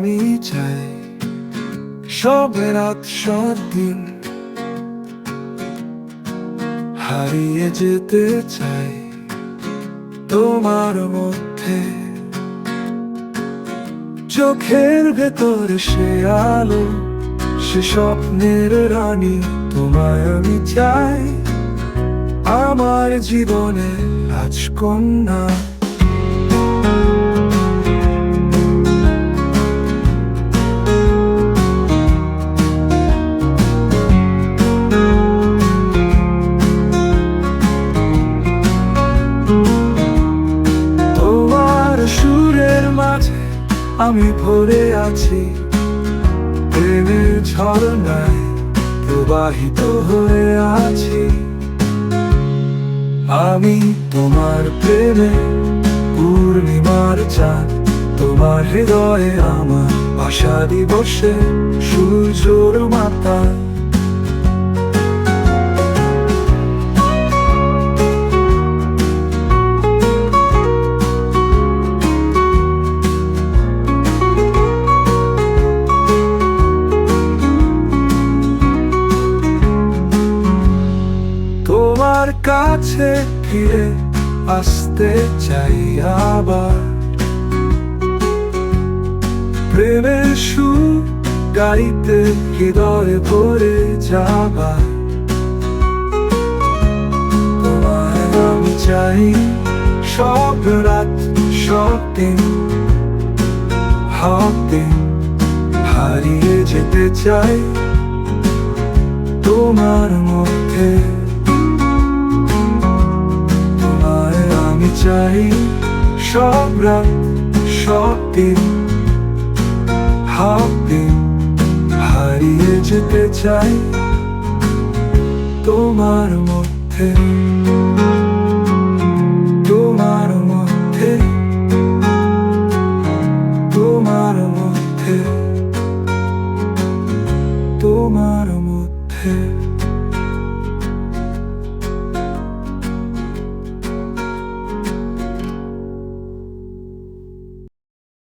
আমি চাই সব রাত সব দিন। হারিয়ে যেতে চাই তোমার মধ্যে। চোখের ভেতর সে আলো, সে স্বপ্নের রানী তোমায় আমি চাই। আমার জীবনে রাজকন্যা আমি ভরে আছি। প্রবাহিত হয়ে আছি। আমি তোমার প্রেমে পূর্ণিমার চাঁদ, তোমার হৃদয়ে আমার আশা দিবসে সূর্যর মাতা তোমার কাছে ফিরে আসতে চাই আবার। প্রেমের সুর গাইতে হৃদয়ে ভরে যাবার। আমি চাই সব রাত, সব দিন সব দিন, হারিয়ে যেতে চাই তোমার মধ্যে। চাই সব রাত, সব দিন। সব দিন হারিয়ে যেতে চাই তোমার মধ্যে। তোমার মধ্যে। তোমার মধ্যে। তোমার মধ্যে।